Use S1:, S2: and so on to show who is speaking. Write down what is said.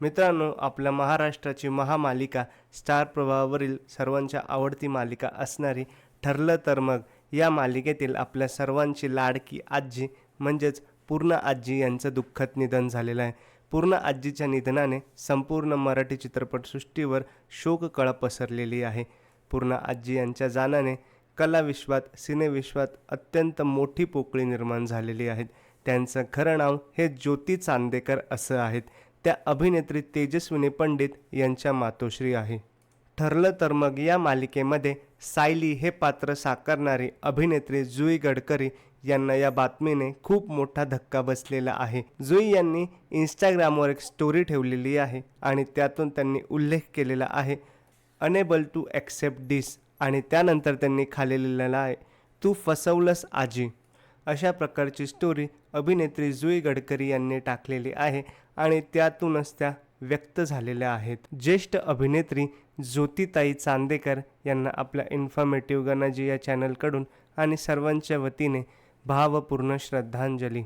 S1: मित्रांनो आपल्या महाराष्ट्राची महामालिका स्टार प्रवाहावरील सर्वांच्या आवडती मालिका असणारी ठरलं तर मग या मालिकेतील आपल्या सर्वांची लाडकी आजी म्हणजेच पूर्ण आजी यांचं दुःखद निधन झालेलं आहे. पूर्ण आजीच्या निधनाने संपूर्ण मराठी चित्रपटसृष्टीवर शोककळा पसरलेली आहे. पूर्ण आजी यांच्या जाण्याने कलाविश्वात सिनेविश्वात अत्यंत मोठी पोकळी निर्माण झालेली आहेत. त्यांचं खरं नाव हे ज्योती चांदेकर असं आहेत. त्या अभिनेत्री तेजस्विनी पंडित यांच्या मातोश्री आहे. ठरलं तर मग या मालिकेमध्ये सायली हे पात्र साकारणारी अभिनेत्री जुई गडकरी यांना या बातमीने खूप मोठा धक्का बसलेला आहे. जुई यांनी इंस्टाग्रामवर एक स्टोरी ठेवलेली आहे आणि त्यातून त्यांनी उल्लेख केलेला आहे अनेबल टू ॲक्सेप्ट दिस आणि त्यानंतर त्यांनी खाली लिहिलेला आहे तू फसवलंस आजी. अशा प्रकारची स्टोरी अभिनेत्री जुई गडकरी यांनी टाकलेली आहे आणि त्यातूनच त्या व्यक्त झालेल्या आहेत. ज्येष्ठ अभिनेत्री ज्योतिताई चांदेकर यांना आपल्या इन्फॉर्मेटिव्ह गणाजी या चॅनलकडून आणि सर्वांच्या वतीने भावपूर्ण श्रद्धांजली.